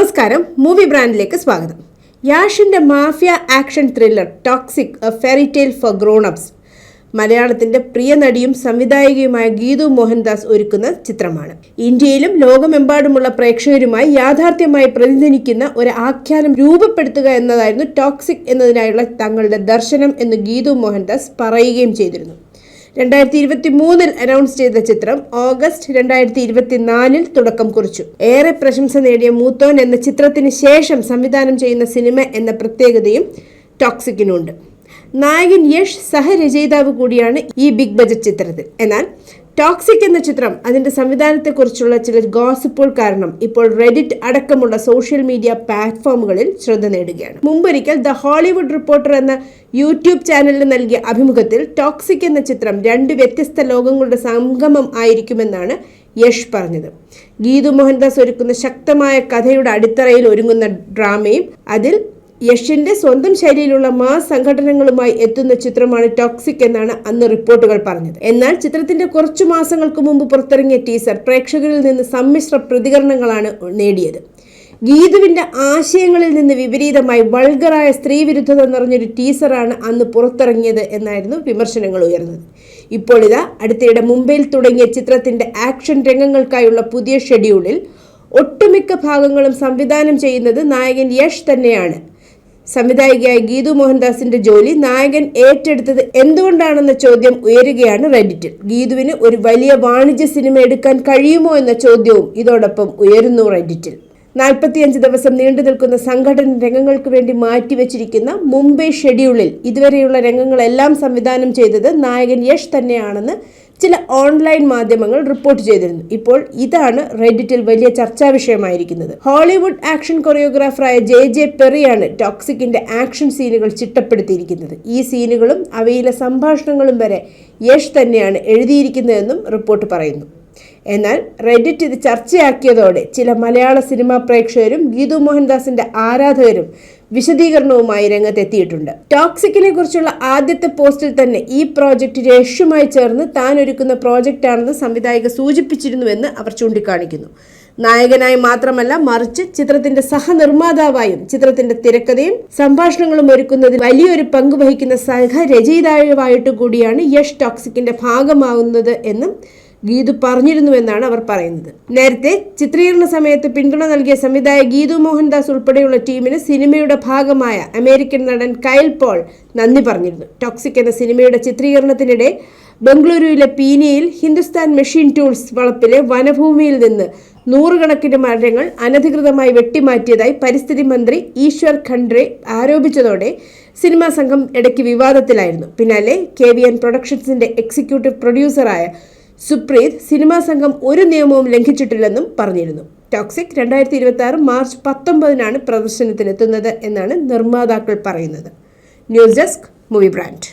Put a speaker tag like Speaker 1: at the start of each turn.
Speaker 1: നമസ്കാരം മൂവി ബ്രാൻഡിലേക്ക് സ്വാഗതം. യാഷിന്റെ mafia action thriller Toxic a fairy tale for grown ups മലയാളത്തിന്റെ പ്രിയ നടിയും സംവിധായകയുമായ ഗീതു മോഹൻദാസ് ഒരുക്കുന്ന ചിത്രമാണ്. ഇന്ത്യയിലും ലോകമെമ്പാടുമുള്ള പ്രേക്ഷകരുമായി യാഥാർത്ഥ്യമായി പ്രതിനിധിക്കുന്ന ഒരു ആഖ്യാനം രൂപപ്പെടുത്തുക എന്നതായിരുന്നു ടോക്സിക് എന്നതിനായുള്ള തങ്ങളുടെ ദർശനം എന്ന് ഗീതു മോഹൻദാസ് പറയുകയും ചെയ്തിരുന്നു. രണ്ടായിരത്തി ഇരുപത്തി മൂന്നിൽ അനൗൺസ് ചെയ്ത ചിത്രം ഓഗസ്റ്റ് രണ്ടായിരത്തി ഇരുപത്തിനാലിൽ തുടക്കം കുറിച്ചു. ഏറെ പ്രശംസ നേടിയ മൂത്തോൻ എന്ന ചിത്രത്തിന് ശേഷം സംവിധാനം ചെയ്യുന്ന സിനിമ എന്ന പ്രത്യേകതയും ടോക്സിക്കിനുണ്ട്. നായകൻ യഷ് സഹരചയിതാവ് കൂടിയാണ് ഈ ബിഗ് ബജറ്റ് ചിത്രത്തിൽ. എന്നാൽ ടോക്സിക് എന്ന ചിത്രം അതിന്റെ സംവിധാനത്തെക്കുറിച്ചുള്ള ചില ഗോസിപ്പുകൾ കാരണം ഇപ്പോൾ റെഡിറ്റ് അടക്കമുള്ള സോഷ്യൽ മീഡിയ പ്ലാറ്റ്ഫോമുകളിൽ ശ്രദ്ധ നേടുകയാണ്. മുമ്പൊരിക്കൽ ദ ഹോളിവുഡ് റിപ്പോർട്ടർ എന്ന യൂട്യൂബ് ചാനലിന് നൽകിയ അഭിമുഖത്തിൽ ടോക്സിക് എന്ന ചിത്രം രണ്ട് വ്യത്യസ്ത ലോകങ്ങളുടെ സംഗമം ആയിരിക്കുമെന്നാണ് യഷ് പറഞ്ഞത്. ഗീതു മോഹൻദാസ് ഒരുക്കുന്ന ശക്തമായ കഥയുടെ അടിത്തറയിൽ ഒരുങ്ങുന്ന ഡ്രാമയും അതിൽ യഷിന്റെ സ്വന്തം ശൈലിയിലുള്ള മാസ് സംഘടനകളുമായി എത്തുന്ന ചിത്രമാണ് ടോക്സിക് എന്നാണ് അന്ന് റിപ്പോർട്ടുകൾ പറഞ്ഞത്. എന്നാൽ ചിത്രത്തിന്റെ കുറച്ചു മാസങ്ങൾക്ക് മുമ്പ് പുറത്തിറങ്ങിയ ടീസർ പ്രേക്ഷകരിൽ നിന്ന് സമ്മിശ്ര പ്രതികരണങ്ങളാണ് നേടിയത്. ഗീതുവിന്റെ ആശയങ്ങളിൽ നിന്ന് വിപരീതമായി വൾഗറായ സ്ത്രീവിരുദ്ധത നിറഞ്ഞൊരു ടീസറാണ് അന്ന് പുറത്തിറങ്ങിയത് എന്നായിരുന്നു വിമർശനങ്ങൾ ഉയർന്നത്. ഇപ്പോൾ ഇതാ അടുത്തിടെ മുംബൈയിൽ തുടങ്ങിയ ചിത്രത്തിന്റെ ആക്ഷൻ രംഗങ്ങൾക്കായുള്ള പുതിയ ഷെഡ്യൂളിൽ ഒട്ടുമിക്ക ഭാഗങ്ങളും സംവിധാനം ചെയ്യുന്നത് നായകൻ യഷ് തന്നെയാണ്. സംവിധായികയായ ഗീതു മോഹൻദാസിന്റെ ജോലി നായകൻ ഏറ്റെടുത്തത് എന്തുകൊണ്ടാണെന്ന ചോദ്യം ഉയരുകയാണ് റെഡിറ്റിൽ. ഗീതുവിന് ഒരു വലിയ വാണിജ്യ സിനിമ എടുക്കാൻ കഴിയുമോ എന്ന ചോദ്യവും ഇതോടൊപ്പം ഉയരുന്നു റെഡിറ്റിൽ. നാൽപ്പത്തിയഞ്ച് ദിവസം നീണ്ടു നിൽക്കുന്ന സംഘടന രംഗങ്ങൾക്ക് വേണ്ടി മാറ്റിവെച്ചിരിക്കുന്ന മുംബൈ ഷെഡ്യൂളിൽ ഇതുവരെയുള്ള രംഗങ്ങളെല്ലാം സംവിധാനം ചെയ്തത് നായകൻ യഷ് തന്നെയാണെന്ന് ചില ഓൺലൈൻ മാധ്യമങ്ങൾ റിപ്പോർട്ട് ചെയ്തിരുന്നു. ഇപ്പോൾ ഇതാണ് റെഡിറ്റിൽ വലിയ ചർച്ചാ വിഷയമായിരിക്കുന്നത്. ഹോളിവുഡ് ആക്ഷൻ കൊറിയോഗ്രാഫറായ ജെ ജെ പെറിയാണ് ടോക്സിക്കിന്റെ ആക്ഷൻ സീനുകൾ ചിട്ടപ്പെടുത്തിയിരിക്കുന്നത്. ഈ സീനുകളും അവയിലെ സംഭാഷണങ്ങളും വരെ യഷ് തന്നെയാണ് എഴുതിയിരിക്കുന്നതെന്നും റിപ്പോർട്ട് പറയുന്നു. എന്നാൽ റെഡിറ്റ് ഇത് ചർച്ചയാക്കിയതോടെ ചില മലയാള സിനിമാ പ്രേക്ഷകരും ഗീതു മോഹൻദാസിന്റെ ആരാധകരും വിശദീകരണവുമായി രംഗത്തെത്തിയിട്ടുണ്ട്. ടോക്സിക്കിനെ കുറിച്ചുള്ള ആദ്യത്തെ പോസ്റ്റിൽ തന്നെ ഈ പ്രോജക്റ്റ് രേഷുമായി ചേർന്ന് താൻ ഒരുക്കുന്ന പ്രോജക്റ്റ് പ്രോജക്റ്റാണെന്ന് സംവിധായക സൂചിപ്പിച്ചിരുന്നുവെന്ന് അവർ ചൂണ്ടിക്കാണിക്കുന്നു. നായകനായി മാത്രമല്ല മറിച്ച് ചിത്രത്തിന്റെ സഹനിർമ്മാതാവായും ചിത്രത്തിന്റെ തിരക്കഥയും സംഭാഷണങ്ങളും ഒരുക്കുന്നതിൽ വലിയൊരു പങ്ക് വഹിക്കുന്ന സഹരചയിതാവായിട്ട് കൂടിയാണ് യഷ് ടോക്സിക്കിന്റെ ഭാഗമാവുന്നത് എന്നും ഗീതു പറഞ്ഞിരുന്നുവെന്നാണ് അവർ പറയുന്നത്. നേരത്തെ ചിത്രീകരണ സമയത്ത് പിന്തുണ നൽകിയ സംവിധായക ഗീതു മോഹൻദാസ് ഉൾപ്പെടെയുള്ള ടീമിന് സിനിമയുടെ ഭാഗമായ അമേരിക്കൻ നടൻ കൈൽ പോൾ നന്ദി പറഞ്ഞിരുന്നു. ടോക്സിക് എന്ന സിനിമയുടെ ചിത്രീകരണത്തിനിടെ ബംഗളൂരുവിലെ പീനിയിൽ ഹിന്ദുസ്ഥാൻ മെഷീൻ ടൂൾസ് വളപ്പിലെ വനഭൂമിയിൽ നിന്ന് നൂറുകണക്കിന് മരങ്ങൾ അനധികൃതമായി വെട്ടിമാറ്റിയതായി പരിസ്ഥിതി മന്ത്രി ഈശ്വർ ഖണ്ഡ്രെ ആരോപിച്ചതോടെ സിനിമാ സംഘം ഇടയ്ക്ക് വിവാദത്തിലായിരുന്നു. പിന്നാലെ കെ വി എൻ പ്രൊഡക്ഷൻസിന്റെ എക്സിക്യൂട്ടീവ് പ്രൊഡ്യൂസറായ സുപ്രീത് സിനിമാ സംഘം ഒരു നിയമവും ലംഘിച്ചിട്ടില്ലെന്നും പറഞ്ഞിരുന്നു. ടോക്സിക് രണ്ടായിരത്തി ഇരുപത്തി ആറ് മാർച്ച് പത്തൊമ്പതിനാണ് പ്രദർശനത്തിനെത്തുന്നത് എന്നാണ് നിർമ്മാതാക്കൾ പറയുന്നത്. News desk movie brand.